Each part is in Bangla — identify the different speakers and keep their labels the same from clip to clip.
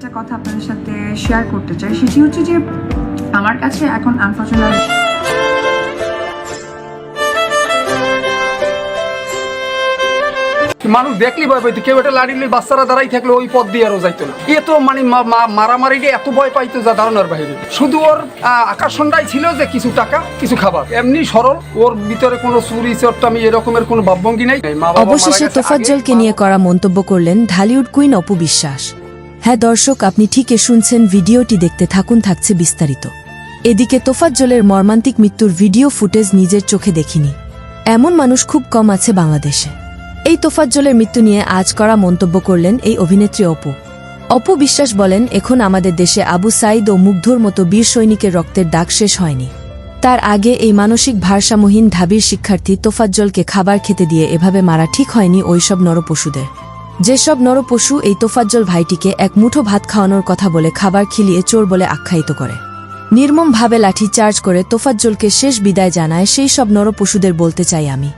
Speaker 1: একটা কথা আপনাদের সাথে শেয়ার করতে চাই সেটি হচ্ছে যে আমার কাছে এখন আনফর্চুনেট
Speaker 2: মানুষ দেখলি ভয় পাইতো? কেউ একটা লাড়ি বাচ্চারা দাঁড়াই থাকলে ওই পথ দিয়ে আরও যাইতো না। এ তো মানে মারামারি এত ভয় পাইতো যা ধারণার বাইরে। শুধু ওর আকর্ষণটাই ছিল যে কিছু টাকা কিছু খাবার। এমনি সরল ওর ভিতরে কোনো চুরি চট্টামি এরকমের কোনো ভাবভঙ্গি নেই। মা বাবা মারা
Speaker 3: অবশেষে তোফাজ্জলকে নিয়ে করা মন্তব্য করলেন ঢালিউড কুইন অপু বিশ্বাস। হ্যাঁ দর্শক, আপনি ঠিকই শুনছেন, ভিডিওটি দেখতে থাকুন, থাকছে বিস্তারিত। এদিকে তোফাজ্জলের মর্মান্তিক মৃত্যুর ভিডিও ফুটেজ নিজের চোখে দেখিনি। এমন মানুষ খুব কম আছে বাংলাদেশে। এই তোফাজ্জলের মৃত্যু নিয়ে আজ করা মন্তব্য করলেন এই অভিনেত্রী অপু। অপু বিশ্বাস বলেন, এখন আমাদের দেশে আবু সাইদ ও মুগ্ধর মতো বীর সৈনিকের রক্তের ডাক শেষ হয়নি। তার আগে এই মানসিক ভারসাম্যহীন ঢাবির শিক্ষার্থী তোফাজ্জলকে খাবার খেতে দিয়ে এভাবে মারা ঠিক হয়নি ওইসব নরপশুদের। যেসব নরপশু এই তোফাজ্জল ভাইটিকে এক মুঠো ভাত খাওয়ানোর কথা বলে খাবার খিলিয়ে চোর বলে আখ্যায়িত করে। নির্মমভাবে লাঠি চার্জ করে তোফাজ্জলকে শেষ বিদায় জানায়, সেই সব নরপশুদের বলতে চাই আমি।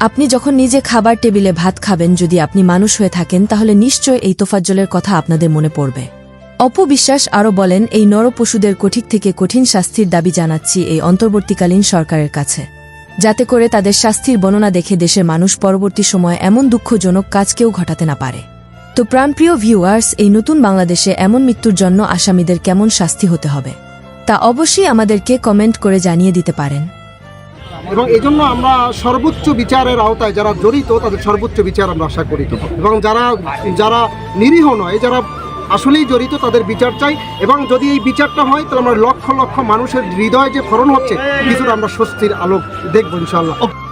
Speaker 3: আপনি যখন নিজে খাবার টেবিলে ভাত খাবেন, যদি আপনি মানুষ হয়ে থাকেন, তাহলে নিশ্চয় এই তোফাজ্জলের কথা আপনাদের মনে পড়বে। অপবিশ্বাস আরও বলেন, এই নরপশুদের কঠিন থেকে কঠিন শাস্তির দাবি জানাচ্ছি এই অন্তর্বর্তীকালীন সরকারের কাছে। যাতে করে তাদের শাস্তির বর্ণনা দেখে দেশের মানুষ পরবর্তী সময়ে এমন দুঃখজনক কাজ কেউ ঘটাতে না পারে। তো প্রাণপ্রিয় ভিউয়ার্স এই নতুন বাংলাদেশে এমন মৃত্যুর জন্য আসামিদের কেমন শাস্তি হতে হবে? তা অবশ্যই আমাদেরকে কমেন্ট করে জানিয়ে দিতে পারেন।
Speaker 4: এবং এই জন্য আমরা সর্বোচ্চ বিচারের আওতায় যারা জড়িত, তাদের সর্বোচ্চ বিচার আমরা আশা করি। এবং যারা যারা নিরীহ নয়, যারা আসলেই জড়িত তাদের বিচার চাই এবং যদি এই বিচারটা হয়, তাহলে আমরা লক্ষ লক্ষ মানুষের হৃদয় যে ফরণ হচ্ছে, কিছুটা আমরা স্বস্তির আলোক দেখব ইনশাল্লাহ